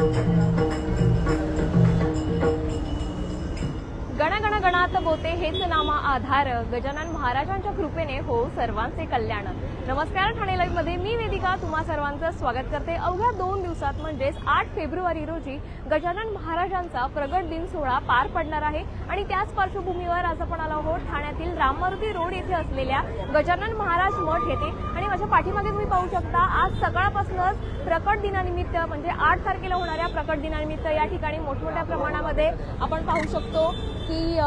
Thank you. गण बोते हेच नामा आधार. गजानन महाराजांच्या कृपेने हो सर्वांचे कल्याण. नमस्कार ठाणे लाईव्हमध्ये मी वेदिका तुम्हा सर्वांचं स्वागत करते. अवघ्या दोन दिवसात म्हणजेच आठ फेब्रुवारी रोजी गजानन महाराजांचा प्रगट दिन सोहळा पार पडणार आहे. आणि त्याच पार्श्वभूमीवर आज आपण आलो आहोत ठाण्यातील राममारुती रोड येथे असलेल्या गजानन महाराज मठ येथे. आणि माझ्या पाठीमागे तुम्ही पाहू शकता आज सकाळपासूनच प्रकट दिनानिमित्त म्हणजे आठ तारखेला होणाऱ्या प्रकट दिनानिमित्त या ठिकाणी मोठमोठ्या प्रमाणामध्ये आपण पाहू शकतो की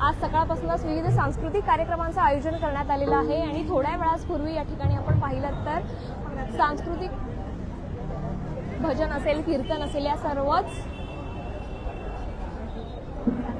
आज सकाळपासूनच विविध सांस्कृतिक कार्यक्रमांचं आयोजन करण्यात आलेलं आहे आणि थोड्या वेळापूर्वी या ठिकाणी आपण पाहिलं तर सांस्कृतिक भजन असेल कीर्तन असेल या सर्वच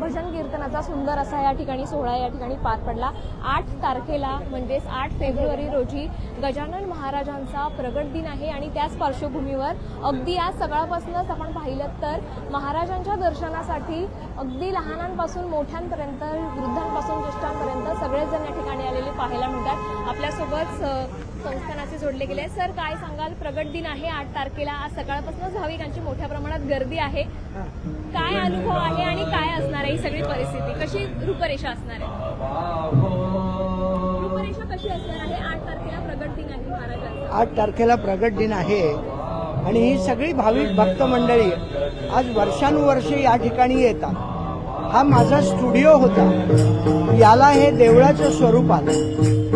भजन कीर्तनाचा सुंदर असा या ठिकाणी सोहळा या ठिकाणी पार पडला. आठ तारखेला म्हणजेच आठ फेब्रुवारी रोजी गजानन महाराजांचा प्रगट दिन आहे आणि त्याच पार्श्वभूमीवर अगदी आज सकाळपासूनच आपण पाहिलं तर महाराजांच्या दर्शनासाठी अगदी लहानांपासून मोठ्यांपर्यंत वृद्धांपासून ज्येष्ठांपर्यंत सगळेच जण या ठिकाणी आलेले पाहायला मिळतात. आपल्यासोबत संस्थानाचे जोडले गेले सर काय सांगाल? प्रगट दिन आहे आठ तारखेला. आज सकाळपासूनच भाविकांची मोठ्या प्रमाणात गर्दी आहे. काय अनुभव आहे आणि काय असणार आहे ही सगळी परिस्थिती? कशी रूपरेषा असणार आहे? रूपरेषा कशी असणार आहे? आठ तारखेला प्रगट दिन आहे महाराजांचा. आठ तारखेला प्रगट दिन आहे. आणि ही सगळी भाविक भक्त मंडळी आज वर्षानुवर्षे या ठिकाणी येतात. हा माझा स्टुडिओ होता. याला हे देवळाचं स्वरूप आलं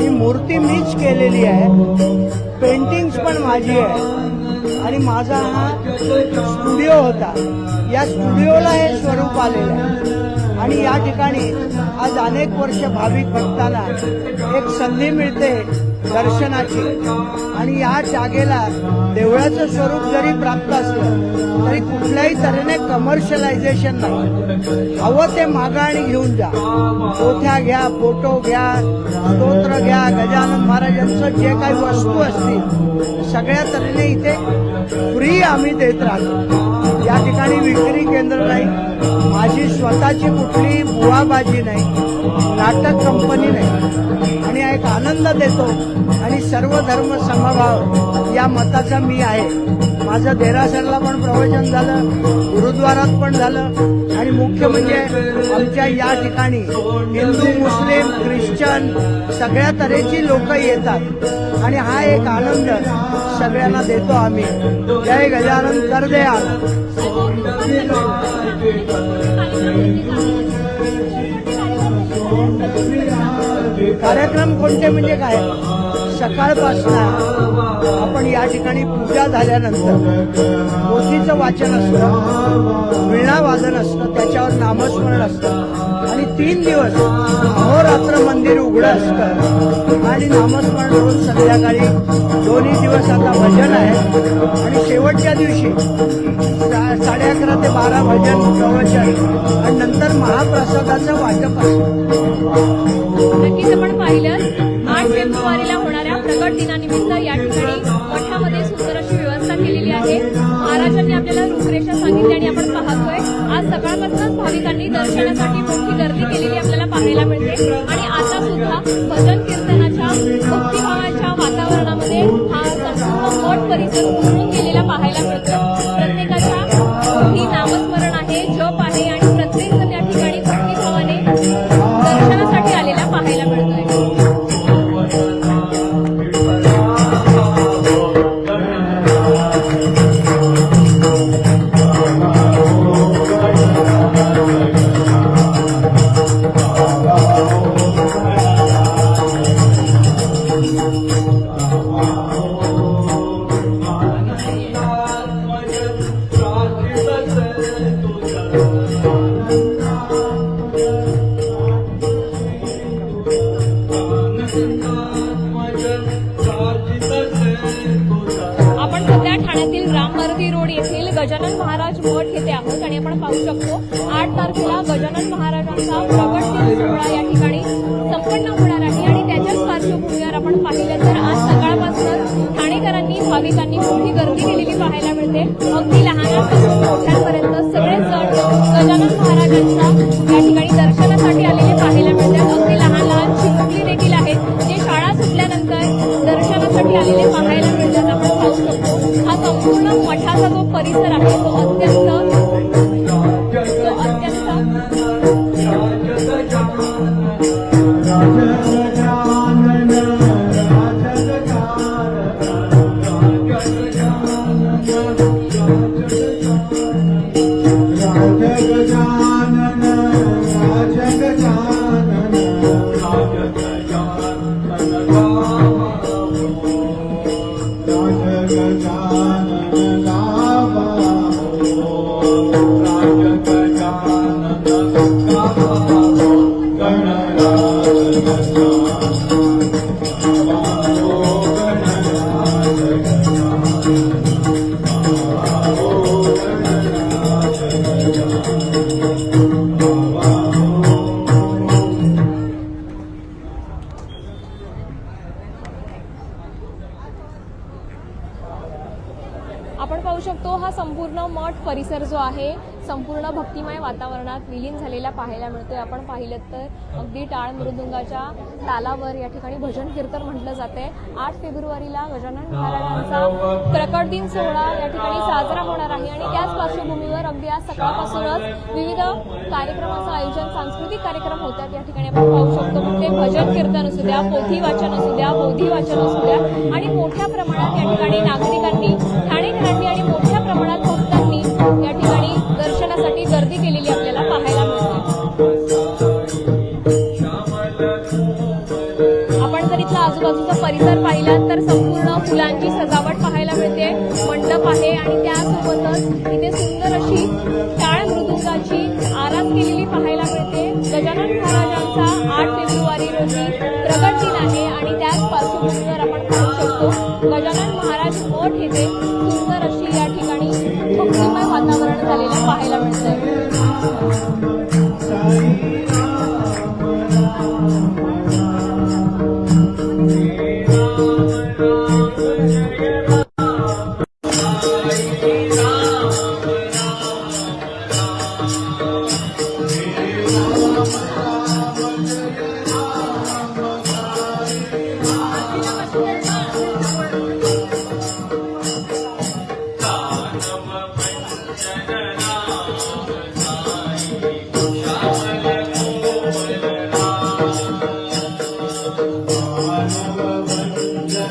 ही मूर्ती मीच केलेली आहे. पेंटिंग्स पण माझी आहे. आणि माझा हा स्टुडिओ होता. या स्टुडिओला हे स्वरूप आलेलं आहे. आणि या ठिकाणी आज अनेक वर्ष भाविक भक्ताला एक संधी मिळते दर्शनाची. आणि या जागेला देवळाचं स्वरूप जरी प्राप्त असलं तरी कुठल्याही तऱ्हेने कमर्शियलायझेशन नाही. हवं ते मागा आणि घेऊन जा. पोथ्या घ्या फोटो घ्या स्तोत्र घ्या. गजानन महाराजांचं जे काही वस्तू असतील सगळ्या तऱ्हेने इथे फ्री आम्ही देत राहतो. या ठिकाणी विक्री केंद्र नाही माझी स्वतःची कुठली बुवाबाजी नाही नाटक कंपनी नाही. आणि एक आनंद देतो आणि सर्व धर्म समभाव. या मताचा मी आहे. माझं देरासरला पण प्रवचन झालं गुरुद्वारात पण झालं. आणि मुख्य म्हणजे आमच्या या ठिकाणी हिंदू मुस्लिम ख्रिश्चन सगळ्या तऱ्हेची लोक येतात. आणि हा एक आनंद सगळ्यांना देतो आम्ही. जय गजानन कर द्या कार्यक्रम कोणते म्हणजे काय? सकाळपासून आपण या ठिकाणी पूजा झाल्यानंतर पोथीचं वाचन असतं वीणा वादन असतं त्याच्यावर नामस्मरण असतं. आणि तीन दिवस अहोरात्र मंदिर उघडं असतं. आणि नामस्मरण करून संध्याकाळी दोन्ही दिवस आता भजन आहे. आणि शेवटच्या दिवशी सा- साडे अकरा ते बारा भजन प्रवचन आणि नंतर महाप्रसादाचं वाटप असतं. नक्कीच आपण पाहिलं. आठ फेब्रुवारीला होणाऱ्या दिनानिमित्त या ठिकाणी मठामध्ये सुंदर अशी व्यवस्था केलेली आहे. महाराजांनी आपल्याला रूपरेषा सांगितली आणि आपण पाहतोय आज सकाळपासूनच भाविकांनी दर्शनासाठी मोठी गर्दी केलेली आपल्याला पाहायला मिळते. आणि आता सुद्धा भजन कीर्तनाच्या भक्तिभावाच्या सोहळा या ठिकाणी संपन्न होणार आहे आणि त्याच्याच पार्श्वभूमीवर आपण पाहिलं तर आज सकाळपासून ठाणेकरांनी भाविकांनी मोठी गर्दी केलेली पाहायला मिळते. अगदी लहानांपासून मोठ्यांपर्यंत सगळेच जण गजानन महाराजांचा या ठिकाणी दर्शनासाठी आलेले पाहायला मिळतात अगदी लहान लहान चिमुकली देखील आहेत. जे शाळा सुटल्यानंतर दर्शनासाठी आलेले आपण पाहू शकतो हा संपूर्ण मठ परिसर जो आहे संपूर्ण भक्तिमय वातावरणात विलीन झालेला पाहायला मिळतोय. आपण पाहिलं तर अगदी टाळ मृदुंगाच्या तालावर या ठिकाणी भजन कीर्तन म्हटलं जाते आठ फेब्रुवारीला गजानन महाराजांचा प्रकट दिन सोहळा या ठिकाणी साजरा होणार आहे आणि त्याच पार्श्वभूमीवर अगदी आज सकाळपासूनच विविध कार्यक्रमाचं आयोजन सांस्कृतिक कार्यक्रम होतात या ठिकाणी आपण पाहू शकतो मग ते भजन कीर्तन असू द्या पोथी वाचन असू द्या बोधी वाचन असू द्या आणि मोठ्या प्रमाणात या ठिकाणी नागरिकांनी परिसर पाहिला तर संपूर्ण फुलांची सजावट पाहायला मिळते. मंडप आहे.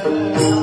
प्रणव